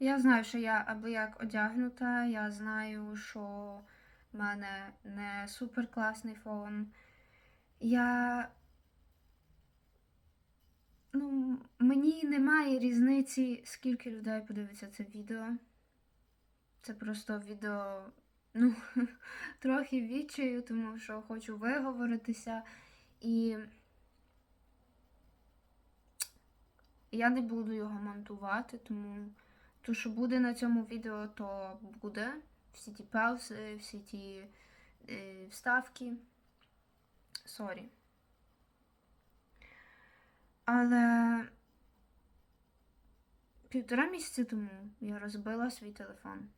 Я знаю, що я аби як одягнута, я знаю, що в мене не супер класний фон. Я. Ну, мені немає різниці, скільки людей подивиться це відео. Це просто відео, ну, трохи відчаю, тому що хочу виговоритися. І я не буду його монтувати, тому то, що буде на цьому відео, то буде. Всі ті паузи, всі ті е, вставки. Сорі. Але півтора місяці тому я розбила свій телефон.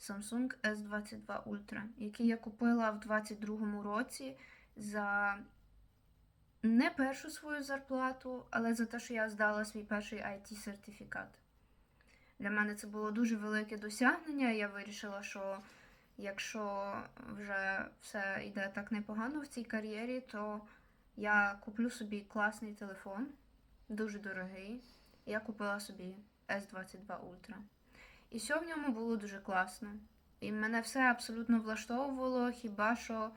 Samsung S22 Ultra, який я купила в 22-му році за не першу свою зарплату, але за те, що я здала свій перший IT-сертифікат. Для мене це було дуже велике досягнення. Я вирішила, що якщо вже все йде так непогано в цій кар'єрі, то я куплю собі класний телефон, дуже дорогий. Я купила собі S22 Ultra. І все в ньому було дуже класно. І мене все абсолютно влаштовувало, хіба що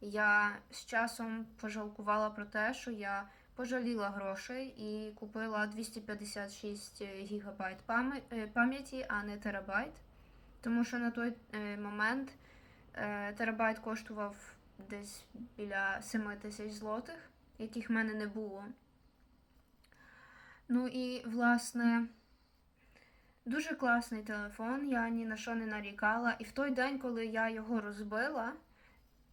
я з часом пожалкувала про те, що я пожаліла грошей і купила 256 гігабайт е, пам'яті, а не терабайт. Тому що на той е, момент е, терабайт коштував десь біля 7 тисяч злотих, яких в мене не було. Ну і, власне, дуже класний телефон, я ні на що не нарікала. І в той день, коли я його розбила,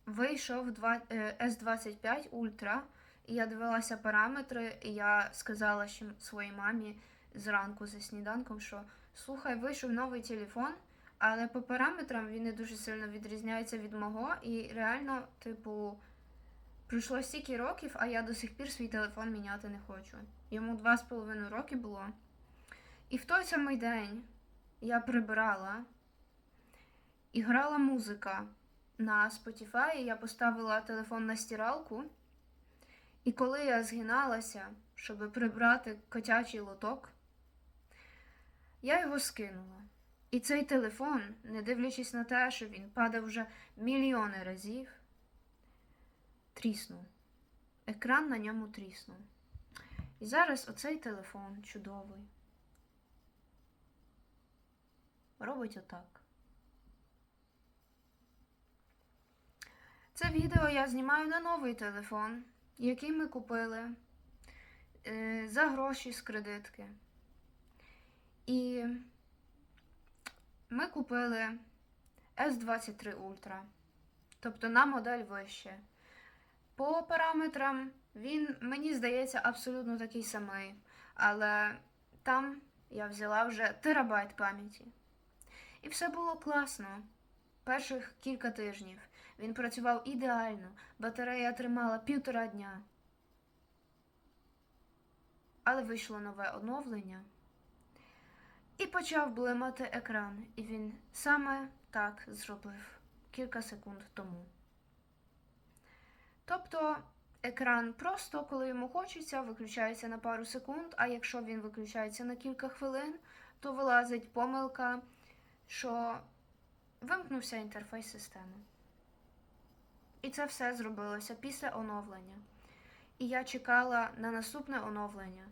вийшов два- е, S25 Ultra, я дивилася параметри, і я сказала ще своїй мамі зранку за сніданком, що слухай, вийшов новий телефон, але по параметрам він не дуже сильно відрізняється від мого. І реально, типу, пройшло стільки років, а я до сих пір свій телефон міняти не хочу. Йому два з половиною роки було. І в той самий день я прибирала і грала музика на Spotify. Я поставила телефон на стиралку. І коли я згиналася, щоб прибрати котячий лоток, я його скинула. І цей телефон, не дивлячись на те, що він падав вже мільйони разів, тріснув. Екран на ньому тріснув. І зараз оцей телефон чудовий. Робить отак. Це відео я знімаю на новий телефон, який ми купили е, за гроші з кредитки. І ми купили S23 Ultra, тобто на модель вище. По параметрам він, мені здається, абсолютно такий самий, але там я взяла вже терабайт пам'яті. І все було класно. Перших кілька тижнів він працював ідеально, батарея тримала півтора дня. Але вийшло нове оновлення і почав блимати екран, і він саме так зробив кілька секунд тому. Тобто екран просто, коли йому хочеться, виключається на пару секунд, а якщо він виключається на кілька хвилин, то вилазить помилка, що вимкнувся інтерфейс системи. І це все зробилося після оновлення. І я чекала на наступне оновлення,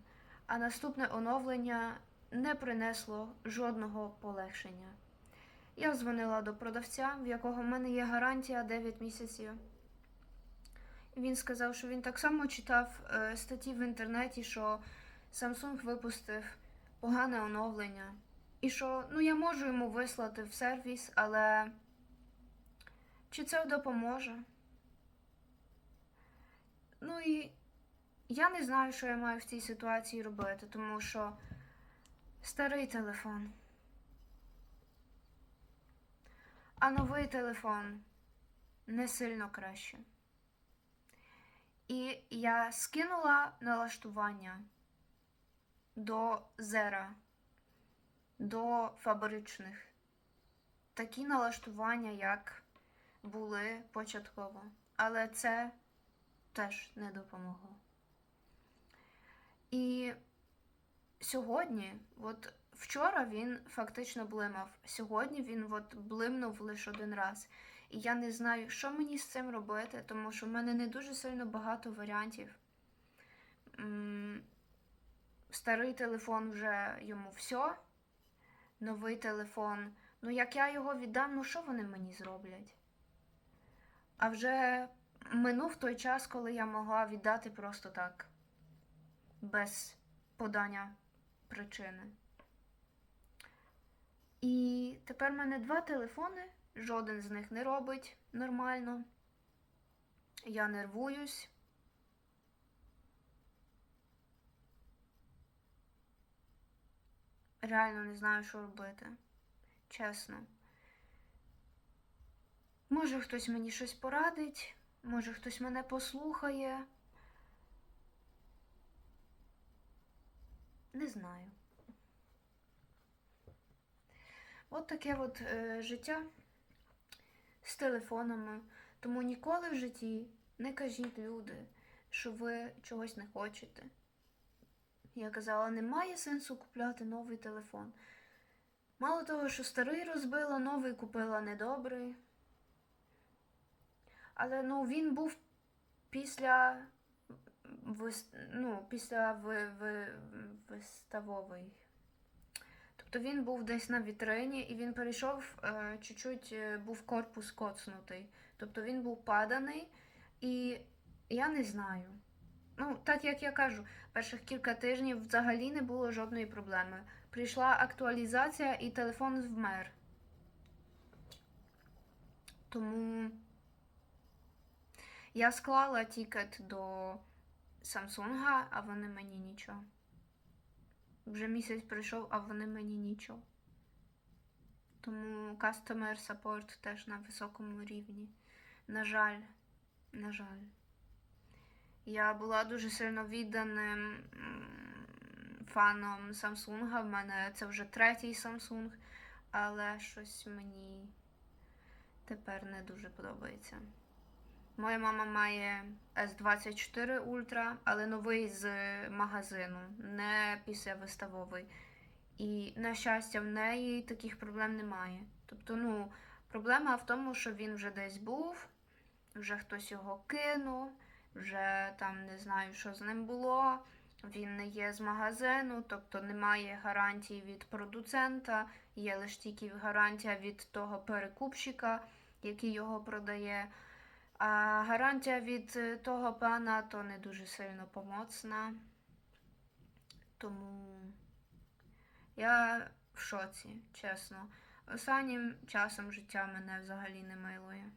а наступне оновлення не принесло жодного полегшення. Я дзвонила до продавця, в якого в мене є гарантія 9 місяців. Він сказав, що він так само читав е, статті в інтернеті, що Samsung випустив погане оновлення. І що ну я можу йому вислати в сервіс, але чи це допоможе? Ну і я не знаю, що я маю в цій ситуації робити, тому що старий телефон. А новий телефон не сильно краще. І я скинула налаштування до зера, до фабричних. Такі налаштування, як були початково. Але це теж не допомогло. І сьогодні, от вчора він фактично блимав. Сьогодні він от блимнув лише один раз. І я не знаю, що мені з цим робити, тому що в мене не дуже сильно багато варіантів. Старий телефон вже йому все. Новий телефон. Ну, як я його віддам, ну що вони мені зроблять? А вже минув той час, коли я могла віддати просто так, без подання причини. І тепер в мене два телефони, жоден з них не робить нормально. Я нервуюсь. Реально не знаю, що робити. Чесно. Може, хтось мені щось порадить, може, хтось мене послухає. Не знаю. От таке от е, життя з телефонами. Тому ніколи в житті не кажіть люди, що ви чогось не хочете. Я казала, немає сенсу купляти новий телефон. Мало того, що старий розбила, новий купила недобрий. Але ну, він був після ну, після ви... Ви... виставовий. Тобто він був десь на вітрині і він перейшов е, чуть-чуть е, був корпус коцнутий. Тобто він був паданий, і я не знаю. Ну, так як я кажу, перших кілька тижнів взагалі не було жодної проблеми. Прийшла актуалізація і телефон вмер. Тому я склала тікет до Samsung, а вони мені нічого. Вже місяць пройшов, а вони мені нічого. Тому customer support теж на високому рівні. На жаль, на жаль. Я була дуже сильно відданим фаном Samsung. В мене це вже третій Samsung, але щось мені тепер не дуже подобається. Моя мама має S24 Ultra, але новий з магазину, не після виставовий. І, на щастя, в неї таких проблем немає. Тобто, ну, проблема в тому, що він вже десь був, вже хтось його кинув, вже там не знаю, що з ним було. Він не є з магазину, тобто немає гарантії від продуцента, є лише тільки гарантія від того перекупщика, який його продає. А гарантія від е, того пана то не дуже сильно помоцна. Тому я в шоці, чесно. Останнім часом життя мене взагалі не милує.